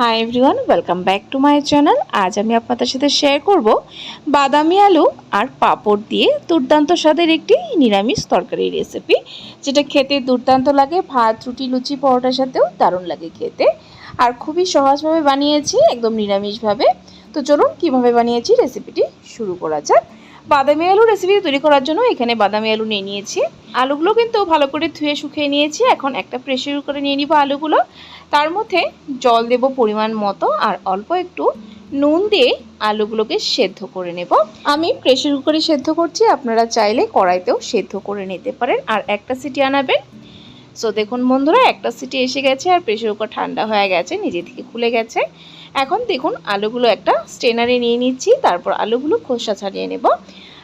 Hi everyone welcome back to my channel আজ আমি আপনাদের সাথে শেয়ার করব বাদামি আলু আর পাঁপড় দিয়ে দুর্দান্ত স্বাদের একটি নিরামিষ তরকারি রেসিপি যেটা খেতে দুর্দান্ত লাগে। ভাত, রুটি, লুচি, পরোটার সাথেও দারুণ লাগে খেতে। আর খুবই সহজভাবে বানিয়েছি, একদম নিরামিষভাবে। তো চলুন, কীভাবে বানিয়েছি রেসিপিটি শুরু করা যাক। বাদামি আলু রেসিপি তৈরি করার জন্য এখানে বাদামি আলু নিয়ে নিয়েছি। আলুগুলো কিন্তু ভালো করে ধুয়ে শুকিয়ে নিয়েছি। এখন একটা প্রেশার কুকারে নিয়ে নিব আলুগুলো। তার মধ্যে জল দেব পরিমাণ মতো আর অল্প একটু নুন দিয়ে আলুগুলোকে সেদ্ধ করে নেব। আমি প্রেশার কুকারে সেদ্ধ করছি, আপনারা চাইলে কড়াইতেও সেদ্ধ করে নিতে পারেন আর একটা সিটি আনাবেন। সো দেখুন বন্ধুরা, একটা সিটি এসে গেছে আর প্রেশার কুকার ঠান্ডা হয়ে গেছে, নিজে থেকে খুলে গেছে। এখন দেখুন, আলুগুলো একটা স্ট্রেনারে নিয়ে নিচ্ছি, তারপর আলুগুলো খোসা ছাড়িয়ে নেব।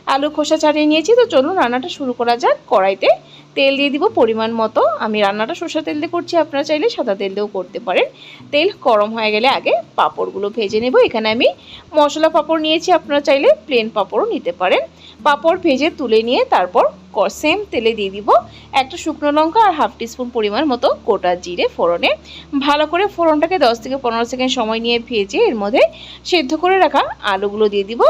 আলু খোসা ছাড়িয়ে নিয়েছি, তো চলুন রান্নাটা শুরু করা যাক। কড়াইতে তেল দিয়ে দিব পরিমাণ মতো। আমি রান্নাটা সর্ষা তেল দিয়ে করছি, আপনারা চাইলে সাদা তেল দিয়েও করতে পারেন। তেল গরম হয়ে গেলে আগে পাঁপড়গুলো ভেজে নেব। এখানে আমি মশলা পাঁপড় নিয়েছি, আপনারা চাইলে প্লেন পাঁপড়ও নিতে পারেন। পাঁপড় ভেজে তুলে নিয়ে তারপর সেম তেলে দিয়ে দিব একটা শুকনো লঙ্কা আর হাফ টিস্পুন পরিমাণ মতো গোটা জিরে ফোড়নে। ভালো করে ফোড়নটাকে দশ থেকে পনেরো সেকেন্ড সময় নিয়ে ভেজে এর মধ্যে সেদ্ধ করে রাখা আলুগুলো দিয়ে দিব।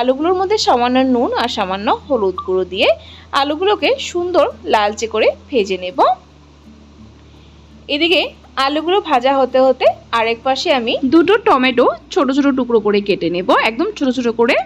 আলুগুলোর মধ্যে সামান্য নুন আর সামান্য হলুদ গুঁড়ো দিয়ে আলুগুলোকে সুন্দর লালচে করে ভেজে নেব। এদিকে আলুগুলো ভাজা হতে হতে আরেক পাশে আমি দুটো টমেটো ছোট ছোট টুকরো করে কেটে নেব। একদম ছোট ছোট করে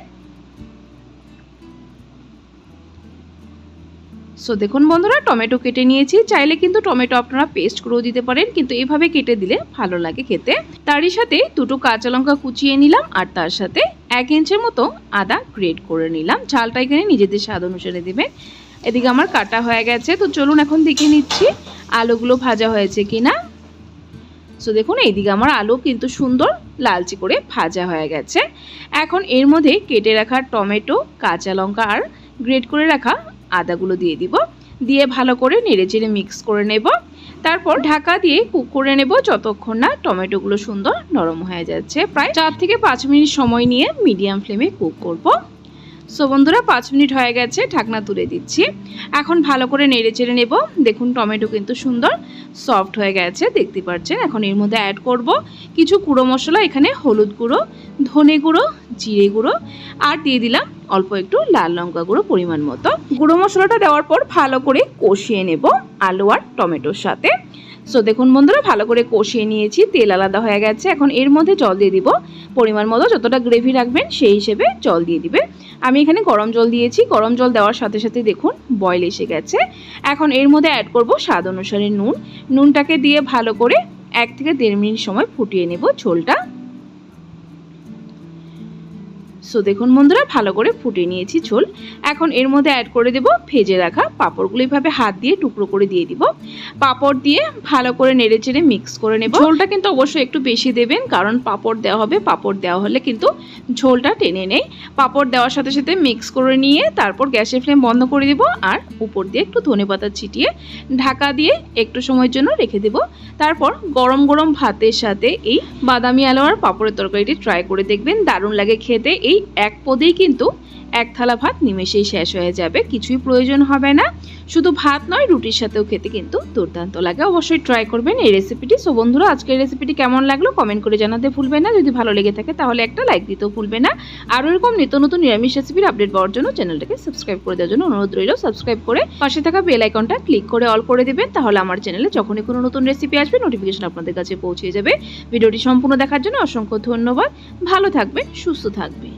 সো দেখুন বন্ধুরা, টমেটো কেটে নিয়েছি। চাইলে কিন্তু টমেটো আপনারা পেস্ট করেও দিতে পারেন, কিন্তু এভাবে কেটে দিলে ভালো লাগে খেতে। তারই সাথে দুটো কাঁচা লঙ্কা কুচিয়ে নিলাম, আর তার সাথে এক ইঞ্চের মতো আদা গ্রেড করে নিলাম। ঝালটা এখানে নিজেদের স্বাদ অনুসারে দেবেন। এদিকে আমার কাটা হয়ে গেছে, তো চলুন এখন দেখে নিচ্ছি আলুগুলো ভাজা হয়েছে কিনা। সো দেখুন, এইদিকে আমার আলু কিন্তু সুন্দর লালচে করে ভাজা হয়ে গেছে। এখন এর মধ্যে কেটে রাখা টমেটো, কাঁচা লঙ্কা, আর গ্রেড করে রাখা আদাগুলো দিয়ে দিব। দিয়ে ভালো করে নেড়ে চেড়ে মিক্স করে নেব। তারপর ঢাকা দিয়ে কুক করে নেব যতক্ষণ না টমেটোগুলো সুন্দর নরম হয়ে যাচ্ছে। প্রায় চার থেকে পাঁচ মিনিট সময় নিয়ে মিডিয়াম ফ্লেমে কুক করব। সো বন্ধুরা, পাঁচ মিনিট হয়ে গেছে, ঢাকনা তুলে দিচ্ছি। এখন ভালো করে নেড়ে চেড়ে নেব। দেখুন, টমেটো কিন্তু সুন্দর সফট হয়ে গেছে, দেখতে পাচ্ছেন? এখন এর মধ্যে অ্যাড করব কিছু গুঁড়ো মশলা, এখানে হলুদ গুঁড়ো, ধনে গুঁড়ো, জিরে গুঁড়ো, আর দিয়ে দিলাম অল্প একটু লাল লঙ্কা গুঁড়ো পরিমাণ মতো। গুঁড়ো মশলাটা দেওয়ার পর ভালো করে কষিয়ে নেব আলু আর টমেটোর সাথে। সো দেখুন বন্ধুরা, ভালো করে কষিয়ে নিয়েছি, তেল আলাদা হয়ে গেছে। এখন এর মধ্যে জল দিয়ে দিব। পরিমাণ মতো যতটা গ্রেভি রাখবেন সেই হিসেবে জল দিয়ে দিবে। আমি এখানে গরম জল দিয়েছি। গরম জল দেওয়ার সাথে সাথে দেখুন বয়েল এসে গেছে। এখন এর মধ্যে অ্যাড করব স্বাদ অনুসারে নুন। নুনটাকে দিয়ে ভালো করে এক থেকে দেড় মিনিট সময় ফুটিয়ে নেব ঝোলটা। সো দেখুন বন্ধুরা, ভালো করে ফুটিয়ে নিয়েছি ঝোল। এখন এর মধ্যে অ্যাড করে দেব ভেজে রাখা পাঁপড়গুলো। এইভাবে হাত দিয়ে টুকরো করে দিয়ে দিব। পাঁপড় দিয়ে ভালো করে নেড়ে চেড়ে মিক্স করে নেব। ঝোলটা কিন্তু অবশ্যই একটু বেশি দেবেন, কারণ পাঁপড় দেওয়া হবে, পাঁপড় দেওয়া হলে কিন্তু ঝোলটা টেনে নেই। পাঁপড় দেওয়ার সাথে সাথে মিক্স করে নিয়ে তারপর গ্যাসের ফ্লেম বন্ধ করে দেব আর উপর দিয়ে একটু ধনে পাতা ছিটিয়ে ঢাকা দিয়ে একটু সময়ের জন্য রেখে দেব। তারপর গরম গরম ভাতের সাথে এই বাদামি আলু আর পাঁপড়ের তরকারিটি ট্রাই করে দেখবেন, দারুণ লাগে খেতে। এই এক পদেই কিন্তু এক থালা ভাত নিমেষেই শেষ হয়ে যাবে, কিছুই প্রয়োজন হবে না। শুধু ভাত নয়, রুটির সাথেও খেতে কিন্তু দুর্দান্ত লাগে। অবশ্যই ট্রাই করবেন এই রেসিপিটি সো বন্ধুরা, আজকের রেসিপিটি কেমন লাগল কমেন্ট করে জানাতে ভুলবে না। যদি ভালো লেগে থাকে, তাহলে একটা লাইক দিতেও ভুলবে না। আর এরকম নিত্য নতুন নিরামিষ রেসিপির আপডেট পাওয়ার জন্য চ্যানেলটাকে সাবস্ক্রাইব করে দেওয়ার জন্য অনুরোধ রইল। সাবস্ক্রাইব করে পাশে থাকা বেল আইকনটা ক্লিক করে অল করে দেবেন। তাহলে আমার চ্যানেলে যখনই কোনো নতুন রেসিপি আসবে নোটিফিকেশন আপনাদের কাছে পৌঁছে যাবে। ভিডিওটি সম্পূর্ণ দেখার জন্য অসংখ্য ধন্যবাদ। ভালো থাকবেন, সুস্থ থাকবেন।